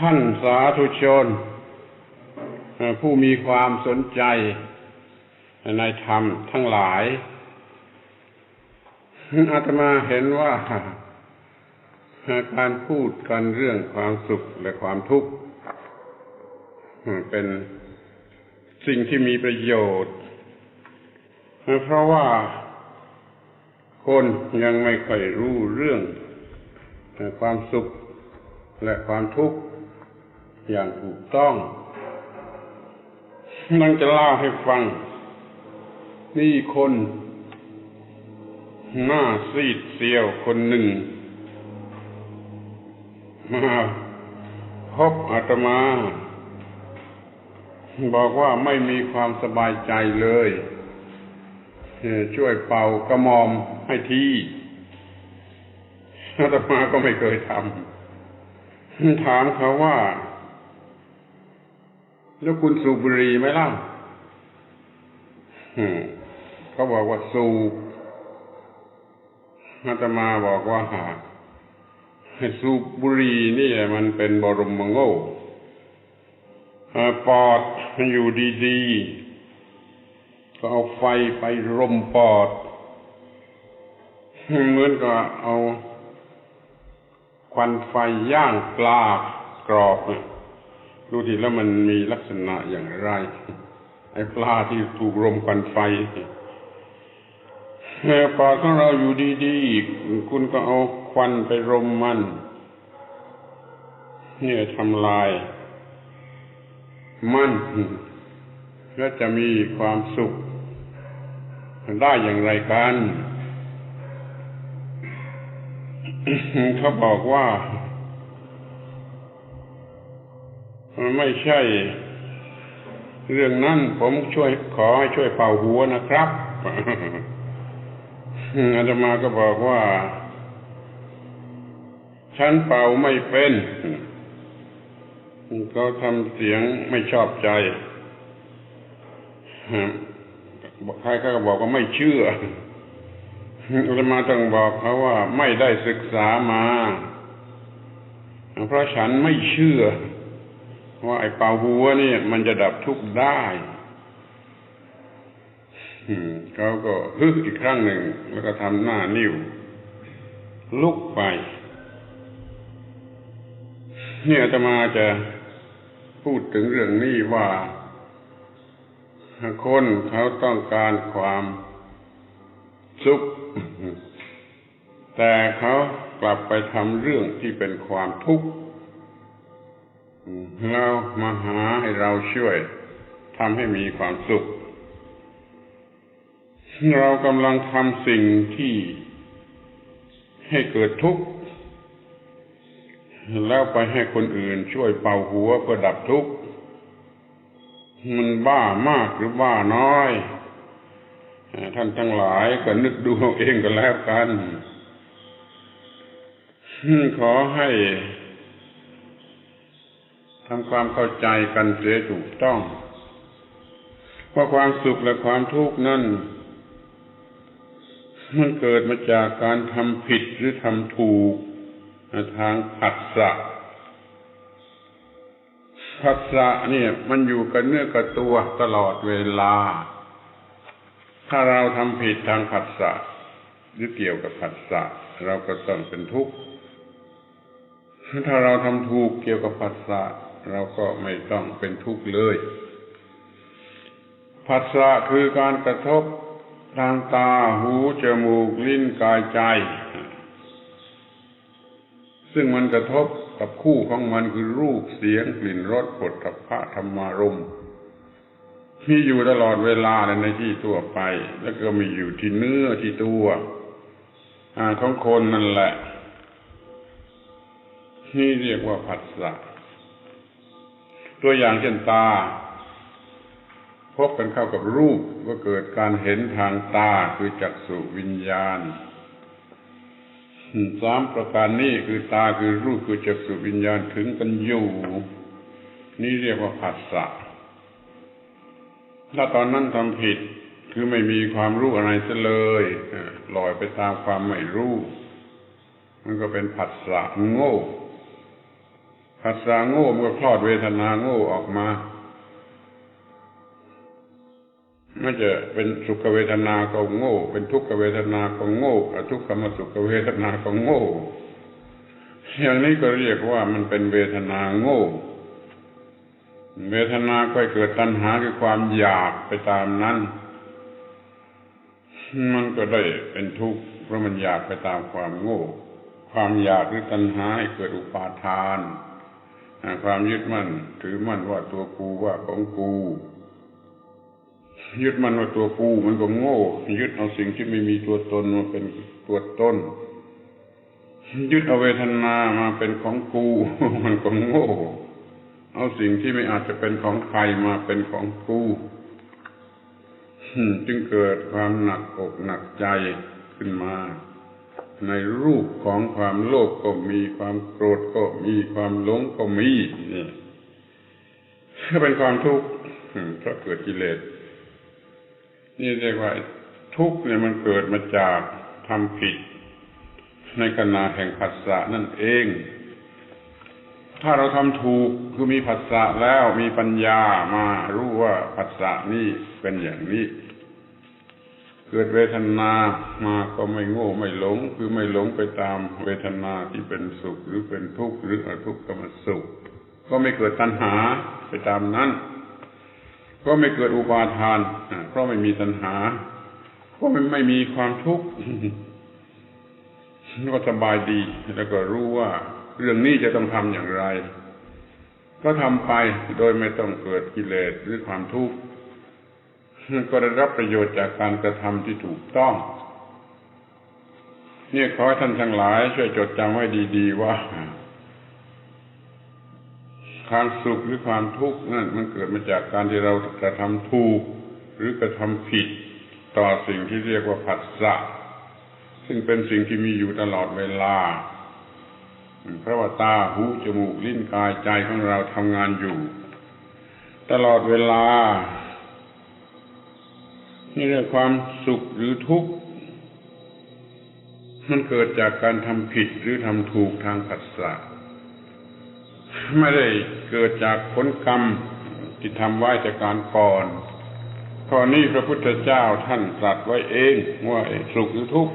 ท่านสาธุชน ผู้มีความสนใจในธรรมทั้งหลาย อาตมาเห็นว่าการพูดกันเรื่องความสุขและความทุกข์เป็นสิ่งที่มีประโยชน์ เพราะว่าคนยังไม่ค่อยรู้เรื่อง ความสุขและความทุกข์ อย่างถูกต้องนั่งจะเล่าให้ฟัง นี่คน หน้าซีดเซียวคนหนึ่ง มาพบอาตมา บอกว่าไม่มีความสบายใจเลยช่วยเป่ากระมอมให้ทีอาตมาก็ไม่เคยทำถามเขาว่า แล้วคุณสูบบุหรี่ไหมล่ะเขาบอกว่าสูบอาตมาบอกว่าหาสูบบุหรี่นี่มันเป็นบรมโง่ปอดมันอยู่ดีๆ ก็เอาไฟไปรมปอด เหมือนกับเอาควันไฟย่างปลากรอบ ดูทีแล้วมันมีลักษณะอย่างไร ไอ้ปลาที่ถูกรมควันไฟแปอดของเราอยู่ดีๆ คุณก็เอาควันไปรมมันเนี่ยทำลาย มันแล้วจะมีความสุข ได้อย่างไรกันเขาบอกว่า ไม่ใช่ เรื่องนั้นผมช่วยขอให้ช่วยเป่าหัวนะครับอาตมาก็บอกว่า ฉันเป่าไม่เป็นเขาทำเสียงไม่ชอบใจใครก็บอกว่าไม่เชื่ออาตมาต้องบอกเขาว่าไม่ได้ศึกษามา เพราะฉันไม่เชื่อ ว่าไอ้เป่าหัวนี่มันจะดับทุกข์ได้เขาก็ฮึกอีกครั้งหนึ่ง แล้วก็ทำหน้านิ้ว ลุกไป เนี่ยอาตมาจะพูดถึงเรื่องนี้ว่าคนเขาต้องการความสุข แต่เขากลับไปทำเรื่องที่เป็นความทุกข์ เรามาหาให้เราช่วยทำให้มีความสุข เรากำลังทำสิ่งที่ให้เกิดทุกข์ แล้วไปให้คนอื่นช่วยเป่าหัวเพื่อดับทุกข์ มันบ้ามากหรือบ้าน้อย ท่านทั้งหลายก็นึกดูเองก็แล้วกัน ขอให้ ทำความเข้าใจกันเสียถูกต้องว่าความสุขและความทุกข์นั้นมันเกิดมาจากการทำผิดหรือทำถูกทางผัสสะผัสสะเนี่ย มันอยู่กับเนื้อกับตัวตลอดเวลา ถ้าเราทำผิดทางผัสสะหรือเกี่ยวกับผัสสะเราก็ต้องเป็นทุกข์ถ้าเราทำถูกเกี่ยวกับผัสสะ เราก็ไม่ต้องเป็นทุกข์เลยผัสสะคือการกระทบทางตาหูจมูกลิ้นกายใจ ซึ่งมันกระทบกับคู่ของมันคือรูปเสียงกลิ่นรสผลทพะธรรมารมณ์มีอยู่ตลอดเวลาในที่ทั่วไป แล้วก็มีอยู่ที่เนื้อที่ตัวของคนนั่นแหละ นี่เรียกว่าผัสสะ ตัวอย่างเช่นตา พบกันเข้ากับรูปก็เกิดการเห็นทางตาคือจักษุวิญญาณสามประการนี้คือตาคือรูปคือจักษุวิญญาณถึงกันอยู่ นี่เรียกว่าผัสสะถ้าตอนนั้นทำผิดคือไม่มีความรู้อะไรเลยลอยไปตามความไม่รู้ มันก็เป็นผัสสะโง่ ผัสสะโง่มันก็คลอดเวทนาโง่ออกมาไม่จะเป็นสุขเวทนาก็โง่ เป็นทุกขเวทนาก็โง่อทุกขมสุขเวทนาก็โง่ อย่างนี้ก็เรียกว่ามันเป็นเวทนาโง่ เวทนาก็เกิดตัณหาคือความอยากไปตามนั้น มันก็ได้เป็นทุกข์เพราะมันอยากไปตามความโง่ ความอยากหรือตัณหาให้เกิดอุปาทาน ความยึดมั่น ถือมั่นว่าตัวกูว่าของกู ยึดมั่นว่าตัวกูมันก็โง่ ยึดเอาสิ่งที่ไม่มีตัวตนมาเป็นตัวตนยึดเอาเวทนามาเป็นของกู มันก็โง่ เอาสิ่งที่ไม่อาจจะเป็นของใครมาเป็นของกูจึงเกิดความหนักอกหนักใจขึ้นมา ในรูปของความโลภก็มีความโกรธก็มีความหลงก็มีนี่ก็เป็นความทุกข์เพราะเกิดกิเลสนี่เรียกว่าทุกข์เนี่ยมันเกิดมาจากทำผิด ในขณะแห่งผัสสะนั่นเอง ถ้าเราทำถูกคือมีผัสสะแล้วมีปัญญามารู้ว่าผัสสะนี่เป็นอย่างนี้ เกิดเวทนามาก็ไม่โง่ไม่หลง คือไม่หลงไปตามเวทนาที่เป็นสุขหรือเป็นทุกข์หรืออทุกข์กรรมสุข ก็ไม่เกิดตัณหาไปตามนั้น ก็ไม่เกิดอุปาทานเพราะไม่มีตัณหา ก็ไม่ไม่มีความทุกข์ก็สบายดี แล้วก็รู้ว่าเรื่องนี้จะต้องทำอย่างไร ก็ทำไปโดยไม่ต้องเกิดกิเลสหรือความทุกข์ ก็ได้รับประโยชน์จากการกระทำที่ถูกต้องเนี่ยขอท่านทั้งหลายช่วยจดจำไว้ดี ๆ ว่า ความสุขหรือความทุกข์นั่นมันเกิดมาจากการที่เรากระทำถูก หรือกระทำผิดต่อสิ่งที่เรียกว่าผัสสะซึ่งเป็นสิ่งที่มีอยู่ตลอดเวลา เพราะว่าตาหูจมูกลิ้นกายใจของเราทำงานอยู่ ตลอดเวลา นี่เรื่องความสุขหรือทุกข์ มันเกิดจากการทำผิดหรือทำถูกทางผัสสะไม่ได้เกิดจากผลกรรมที่ทำไว้จากการก่อนข้อนี้พระพุทธเจ้าท่านตรัสไว้เองว่าสุขหรือทุกข์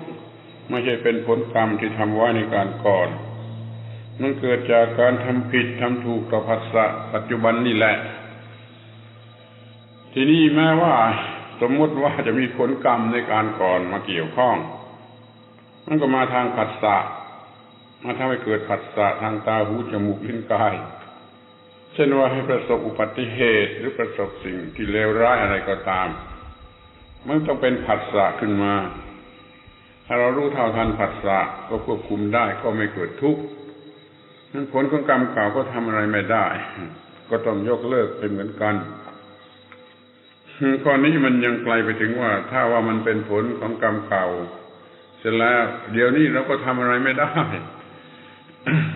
ไม่ใช่เป็นผลกรรมที่ทำไว้ในการก่อน มันเกิดจากการทำผิดทำถูกต่อผัสสะปัจจุบันนี่แหละ ทีนี้แม้ว่า สมมติว่าจะมีผลกรรมในการก่อนมาเกี่ยวข้อง มันก็มาทางผัสสะมาทำให้เกิดผัสสะทางตาหูจมูกลิ้นกาย เช่นว่าให้ประสบอุบัติเหตุหรือประสบสิ่งที่เลวร้ายอะไรก็ตาม มันต้องเป็นผัสสะขึ้นมา ถ้าเรารู้เท่าทันผัสสะก็ควบคุมได้ก็ไม่เกิดทุกข์นั้นผลของกรรมเก่าก็ทำอะไรไม่ได้ ก็ต้องยกเลิกเป็นเหมือนกัน ข้อนี้มันยังไกลไปถึงว่า ถ้าว่ามันเป็นผลของกรรมเก่า เสร็จแล้ว เดี๋ยวนี้เราก็ทำอะไรไม่ได้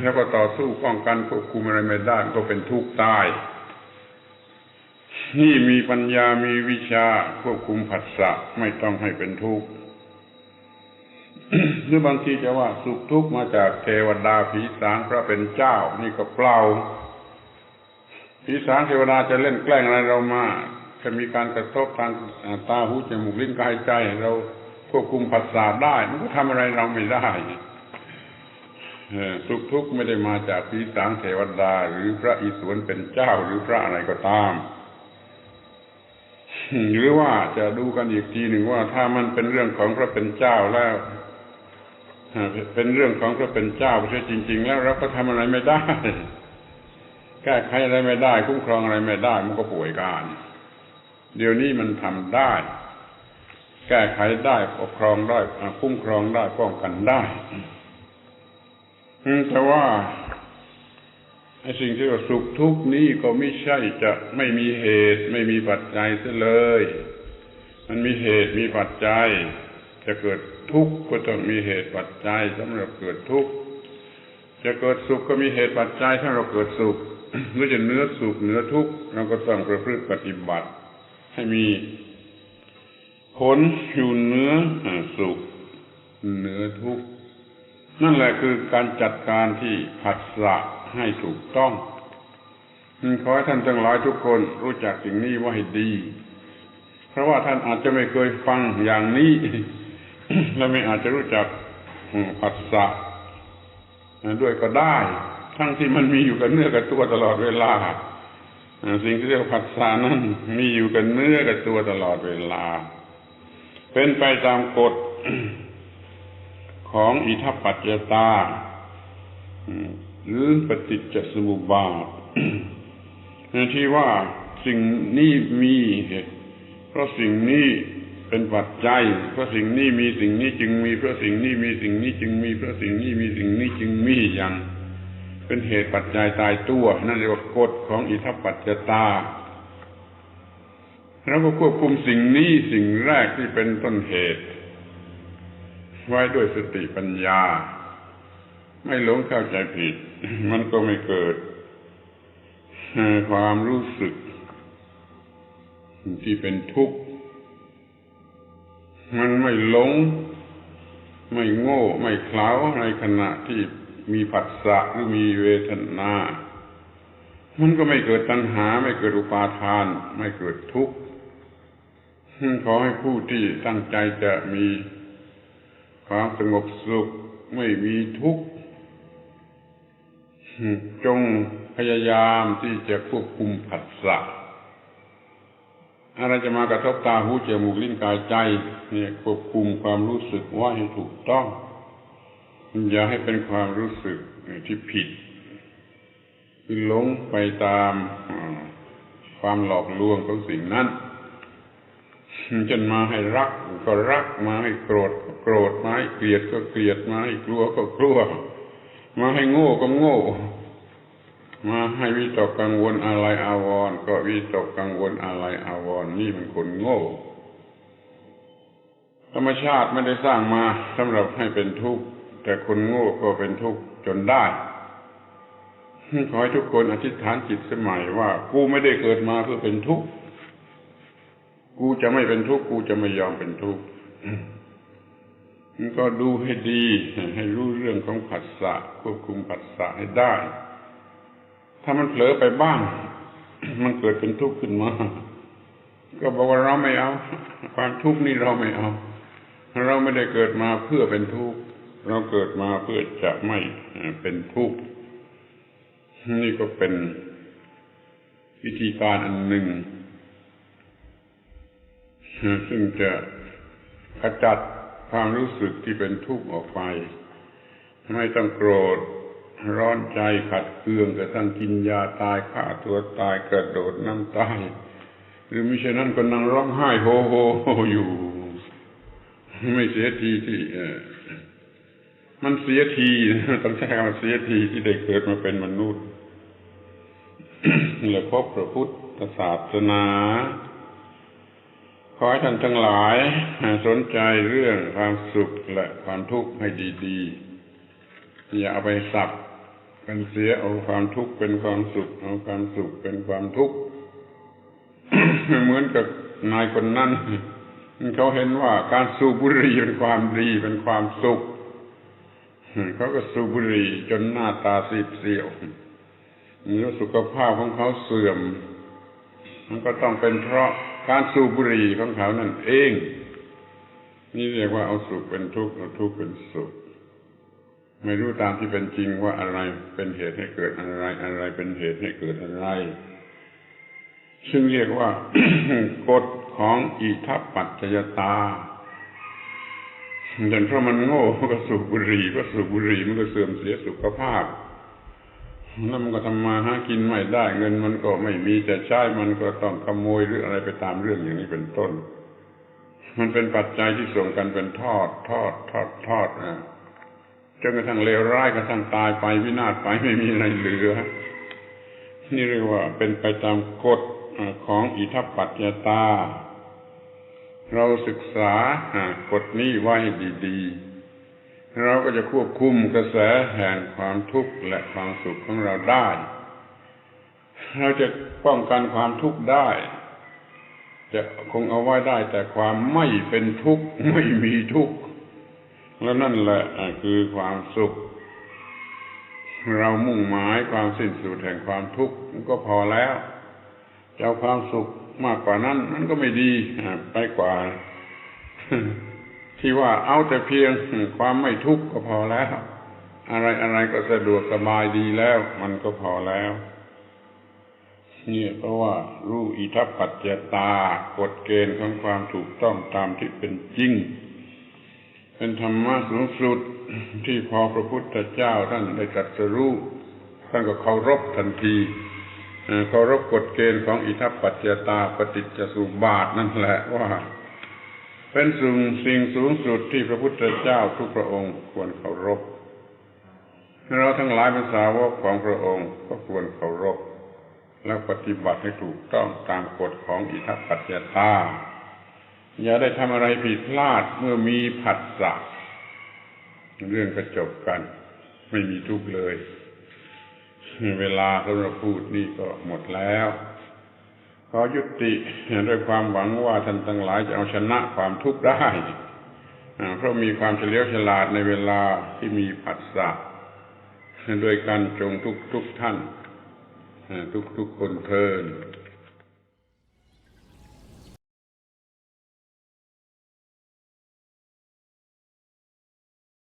แล้วก็ต่อสู้ป้องกันควบคุมอะไรไม่ได้ก็เป็นทุกข์ตายนี่มีปัญญามีวิชาควบคุมผัสสะไม่ต้องให้เป็นทุกข์หรือบางทีจะว่าสุขทุกข์มาจากเทวดาผีสางพระเป็นเจ้า นี่ก็เปล่าผีสางเทวดาจะเล่นแกล้งอะไรเรามา จะมีการกระทบทางตาหูจมูกลิ้นกายใจ เราควบคุมผัสสะได้ มันก็ทำอะไรเราไม่ได้สุขทุกข์ไม่ได้มาจากผีสางเทวดา หรือพระอิศวรเป็นเจ้าหรือพระอะไรก็ตาม หรือว่าจะดูกันอีกทีหนึ่งว่าถ้ามันเป็นเรื่องของพระเป็นเจ้าแล้วเป็นเรื่องของพระเป็นเจ้าใช่จริง ๆ แล้วเราก็ทำอะไรไม่ได้ แก้ไขอะไรไม่ได้ คุ้มครองอะไรไม่ได้ มันก็ป่วยการ เดี๋ยวนี้มันทำได้ แก้ไขได้ปกครองได้คุ้มครองได้ป้องกันได้แต่ว่าไอ้สิ่งที่ว่าสุขทุกข์นี้ก็ไม่ใช่จะไม่มีเหตุ ไม่มีปัจจัยซะเลย มันมีเหตุมีปัจจัย จะเกิดทุกข์ก็ต้องมีเหตุปัจจัยสำหรับเกิดทุกข์จะเกิดสุขก็มีเหตุปัจจัยถ้าเราเกิดสุขหรือจะเนื้อสุขเนื้อทุกข์เราก็ต้องประพฤติปฏิบัติ ให้มีผลอยู่เนื้อสุขเนื้อทุกข์นั่นแหละคือการจัดการที่ผัสสะให้ถูกต้องขอให้ท่านทั้งหลายทุกคนรู้จักสิ่งนี้ว่าให้ดี เพราะว่าท่านอาจจะไม่เคยฟังอย่างนี้ และไม่อาจจะรู้จักผัสสะด้วยก็ได้ ทั้งที่มันมีอยู่กับเนื้อกับตัวตลอดเวลา สิ่งที่เรียกผัสสะนั้นมีอยู่กับเนื้อกับตัวตลอดเวลา เป็นไปตามกฎของอิทัปปัจจตา หรือปฏิจจสมุปบาทที่ว่าสิ่งนี้มีเหตุเพราะสิ่งนี้เป็นปัจจัยเพราะสิ่งนี้มีสิ่งนี้จึงมีเพราะสิ่งนี้มีสิ่งนี้จึงมีเพราะสิ่งนี้มีสิ่งนี้จึงมีอย่าง เป็นเหตุปัจจัยตายตัว นั่นเรียกว่ากฎของอิทัปปัจจตาแล้วก็ควบคุมสิ่งนี้สิ่งแรกที่เป็นต้นเหตุ ไว้ด้วยสติปัญญา ไม่หลงเข้าใจผิด มันก็ไม่เกิด ความรู้สึก ที่เป็นทุกข์ มันไม่หลง ไม่โง่ ไม่เคล้าในขณะที่ มีผัสสะหรือมีเวทนา มันก็ไม่เกิดตัณหา ไม่เกิดอุปาทาน ไม่เกิดทุกข์ขอให้ผู้ที่ตั้งใจจะมีความสงบสุขไม่มีทุกข์จงพยายามที่จะควบคุมผัสสะอะไรจะมากระทบตาหูจมูกลิ้นกายใจเนี่ยควบคุมความรู้สึกว่าให้ถูกต้อง อย่าให้เป็นความรู้สึกที่ผิดคือหลงไปตามความหลอกลวงของสิ่งนั้นจนมาให้รักก็รักมาให้โกรธก็โกรธมาให้เกลียดก็เกลียดมาให้กลัวก็กลัว มาให้โง่ก็โง่ มาให้วิตกกังวลอะไรอาวรณ์ก็วิตกกังวลอะไรอาวรณ์นี่มันคนโง่ ธรรมชาติไม่ได้สร้างมาสำหรับให้เป็นทุกข์ แต่คนโง่ก็เป็นทุกข์จนได้ขอให้ทุกคนอธิษฐานจิตสมัยว่า กูไม่ได้เกิดมาเพื่อเป็นทุกข์กูจะไม่เป็นทุกข์กูจะไม่ยอมเป็นทุกข์ก็ดูให้ดี ให้รู้เรื่องของผัสสะควบคุมผัสสะให้ได้ ถ้ามันเผลอไปบ้าง มันเกิดเป็นทุกข์ขึ้นมา ก็บอกว่าเราไม่เอา ความทุกข์นี่เราไม่เอา เราไม่ได้เกิดมาเพื่อเป็นทุกข์ เราเกิดมาเพื่อจะไม่เป็นทุกข์นี่ก็เป็นวิธีการอันหนึ่ง ซึ่งจะขจัดความรู้สึกที่เป็นทุกข์ออกไป ไม่ต้องโกรธร้อนใจขัดเคืองกระทั่งกินยาตายฆ่าตัวตายกระโดดน้ำตาย หรือมิฉะนั้นก็นั่งร้องไห้โฮโฮอยู่ ไม่เสียทีที่ มันเสียทีต้องใช้คำเสียทีที่ได้เกิดมาเป็นมนุษย์และพบพระพุทธศาสนา ขอให้ท่านทั้งหลายสนใจเรื่องความสุขและความทุกข์ให้ดีๆ อย่าเอาไปสับกันเสียเอาความทุกข์เป็นความสุข เอาความสุขเป็นความทุกข์เหมือนกับนายคนนั้นเขาเห็นว่าการสูบบุหรี่เป็นความดีเป็นความสุข เขาก็สูบบุหรี่จนหน้าตาซีเสียวแล้วสุขภาพของเขาเสื่อม มันก็ต้องเป็นเพราะการสูบบุหรี่ของเขานั่นเอง นี่เรียกว่าเอาสุขเป็นทุกข์เอาทุกข์เป็นสุข ไม่รู้ตามที่เป็นจริงว่าอะไรเป็นเหตุให้เกิดอะไร อะไรเป็นเหตุให้เกิดอะไร ซึ่งเรียกว่ากฎของอิทัปปัจจยตา แต่เพราะมันโง่ก็สูบบุหรี่ก็สูบบุหรี่มันก็เสื่อมเสียสุขภาพแล้วมันก็ทำมาหากินไม่ได้เงินมันก็ไม่มีจะใช้มันก็ต้องขโมยหรืออะไรไปตามเรื่องอย่างนี้เป็นต้น มันเป็นปัจจัยที่ส่งกันเป็นทอด ทอด ทอด ทอดนะจนกระทั่งเลวร้ายกระทั่งตายไปวินาศไปไม่มีอะไรเหลือ นี่เรียกว่าเป็นไปตามกฎของอิทัปปัจจตา เราศึกษากฎนี้ไว้ดีๆ เราก็จะควบคุมกระแสแห่งความทุกข์และความสุขของเราได้ เราจะป้องกันความทุกข์ได้ จะคงเอาไว้ได้แต่ความไม่เป็นทุกข์ไม่มีทุกข์แล้วนั่นแหละคือความสุข เรามุ่งหมายความสิ้นสุดแห่งความทุกข์ก็พอแล้วจะเอาความสุข มากกว่านั้นมันก็ไม่ดีไปกว่า ที่ว่าเอาแต่เพียงความไม่ทุกข์ก็พอแล้ว อะไรอะไรก็สะดวกสบายดีแล้ว มันก็พอแล้วเนี่ยเพราะว่ารู้อิทัปปัจจตากฎเกณฑ์ของความถูกต้องตามที่เป็นจริง เป็นธรรมะสูงสุดที่พอพระพุทธเจ้าท่านได้ตรัสรู้ท่านก็เคารพทันที เคารพกฎเกณฑ์ของอิทัปปัจจตาปฏิจจสุบาทนั่นแหละว่า เป็นสิ่งสิ่งสูงสุดที่พระพุทธเจ้าทุกพระองค์ควรเคารพเราทั้งหลายเป็นสาวกของพระองค์ก็ควรเคารพและปฏิบัติให้ถูกต้องตามกฎของอิทัปปัจจตาอย่าได้ทำอะไรผิดพลาดเมื่อมีผัสสะเรื่องก็จบกัน ไม่มีทุกข์เลย เวลาสำหรับพูดนี่ก็หมดแล้วขอยุติด้วยความหวังว่าท่านทั้งหลายจะเอาชนะความทุกข์ได้เพราะมีความเฉลียวฉลาดในเวลาที่มีผัสสะโดยการจงทุกทุกท่าน ทุกทุกคนเทิน